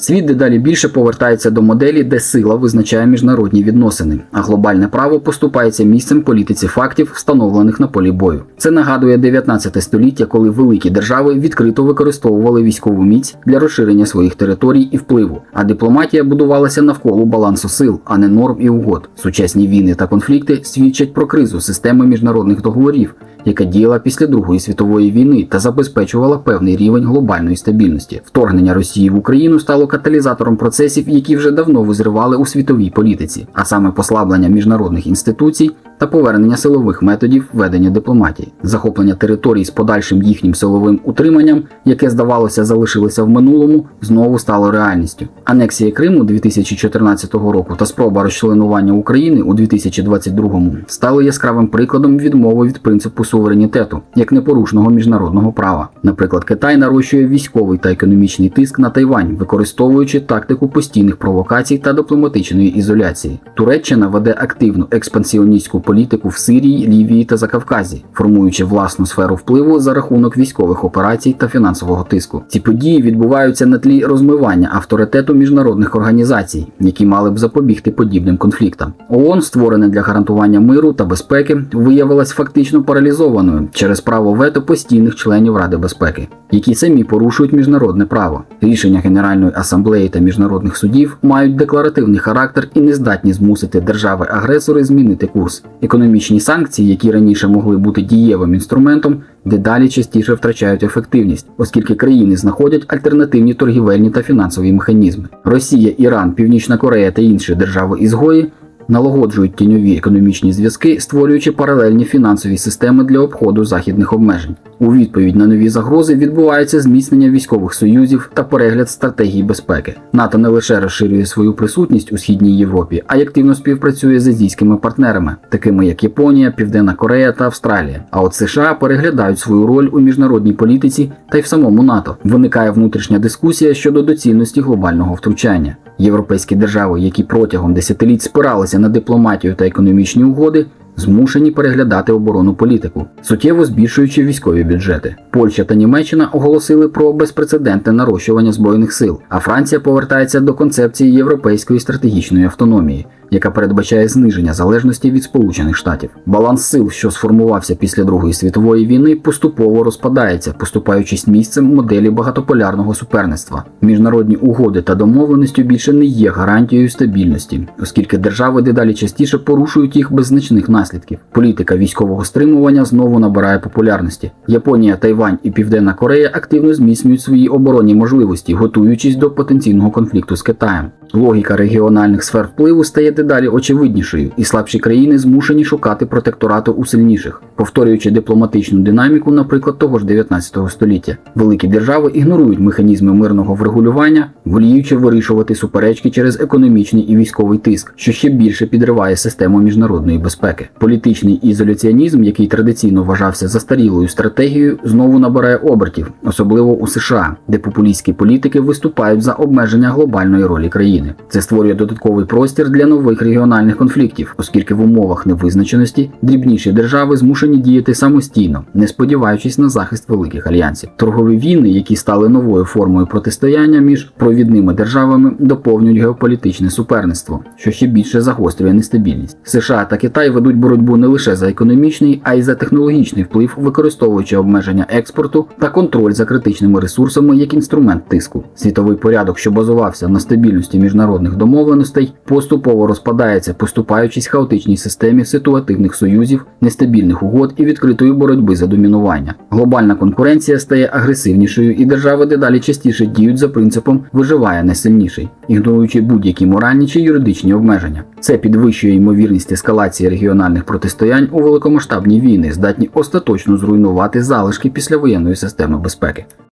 Світ дедалі більше повертається до моделі, де сила визначає міжнародні відносини, а глобальне право поступається місцем політиці фактів, встановлених на полі бою. Це нагадує 19 століття, коли великі держави відкрито використовували військову міць для розширення своїх територій і впливу, а дипломатія будувалася навколо балансу сил, а не норм і угод. Сучасні війни та конфлікти свідчать про кризу системи міжнародних договорів, яка діяла після Другої світової війни та забезпечувала певний рівень глобальної стабільності. Вторгнення Росії в Україну стало каталізатором процесів, які вже давно визривали у світовій політиці, а саме послаблення міжнародних інституцій та повернення силових методів ведення дипломатії, захоплення територій з подальшим їхнім силовим утриманням, яке здавалося залишилося в минулому, знову стало реальністю. Анексія Криму 2014 року та спроба розчленування України у 2022 стали яскравим прикладом відмови від принципу суверенітету як непорушного міжнародного права. Наприклад, Китай нарощує військовий та економічний тиск на Тайвань, використовуючи тактику постійних провокацій та дипломатичної ізоляції. Туреччина веде активну експансіоністську політику в Сирії, Лівії та Закавказі, формуючи власну сферу впливу за рахунок військових операцій та фінансового тиску. Ці події відбуваються на тлі розмивання авторитету міжнародних організацій, які мали б запобігти подібним конфліктам. ООН, створене для гарантування миру та безпеки, виявилась фактично паралізованою через право вето постійних членів Ради безпеки, які самі порушують міжнародне право. Рішення Генеральної асамблеї та міжнародних судів мають декларативний характер і не здатні змусити держави-агресори змінити курс. Економічні санкції, які раніше могли бути дієвим інструментом, дедалі частіше втрачають ефективність, оскільки країни знаходять альтернативні торгівельні та фінансові механізми. Росія, Іран, Північна Корея та інші держави-ізгої налагоджують тіньові економічні зв'язки, створюючи паралельні фінансові системи для обходу західних обмежень. У відповідь на нові загрози відбувається зміцнення військових союзів та перегляд стратегії безпеки. НАТО не лише розширює свою присутність у східній Європі, а й активно співпрацює з азійськими партнерами, такими як Японія, Південна Корея та Австралія. А от США переглядають свою роль у міжнародній політиці та й в самому НАТО. Виникає внутрішня дискусія щодо доцільності глобального втручання. Європейські держави, які протягом десятиліть спиралися на дипломатію та економічні угоди, змушені переглядати оборонну політику, суттєво збільшуючи військові бюджети. Польща та Німеччина оголосили про безпрецедентне нарощування збройних сил, а Франція повертається до концепції європейської стратегічної автономії. Яка передбачає зниження залежності від Сполучених Штатів. Баланс сил, що сформувався після Другої світової війни, поступово розпадається, поступаючись місцем моделі багатополярного суперництва. Міжнародні угоди та домовленості більше не є гарантією стабільності, оскільки держави дедалі частіше порушують їх без значних наслідків. Політика військового стримування знову набирає популярності. Японія, Тайвань і Південна Корея активно зміцнюють свої оборонні можливості, готуючись до потенційного конфлікту з Китаєм. Логіка регіональних сфер впливу стає дедалі очевиднішою, і слабші країни змушені шукати протекторату у сильніших, повторюючи дипломатичну динаміку, наприклад, того ж 19 століття. Великі держави ігнорують механізми мирного врегулювання, воліючи вирішувати суперечки через економічний і військовий тиск, що ще більше підриває систему міжнародної безпеки. Політичний ізоляціонізм, який традиційно вважався застарілою стратегією, знову набирає обертів, особливо у США, де популістські політики виступають за обмеження глобальної ролі країни. Це створює додатковий простір для нових регіональних конфліктів, оскільки в умовах невизначеності дрібніші держави змушені діяти самостійно, не сподіваючись на захист великих альянсів. Торгові війни, які стали новою формою протистояння між провідними державами, доповнюють геополітичне суперництво, що ще більше загострює нестабільність. США та Китай ведуть боротьбу не лише за економічний, а й за технологічний вплив, використовуючи обмеження експорту та контроль за критичними ресурсами як інструмент тиску. Світовий порядок, що базувався на стабільності міжнародних домовленостей, поступово розпадається, поступаючись хаотичній системі ситуативних союзів, нестабільних угод і відкритої боротьби за домінування. Глобальна конкуренція стає агресивнішою, і держави дедалі частіше діють за принципом виживає найсильніший, ігноруючи будь-які моральні чи юридичні обмеження. Це підвищує ймовірність ескалації регіональних протистоянь у великомасштабні війни, здатні остаточно зруйнувати залишки післявоєнної системи безпеки.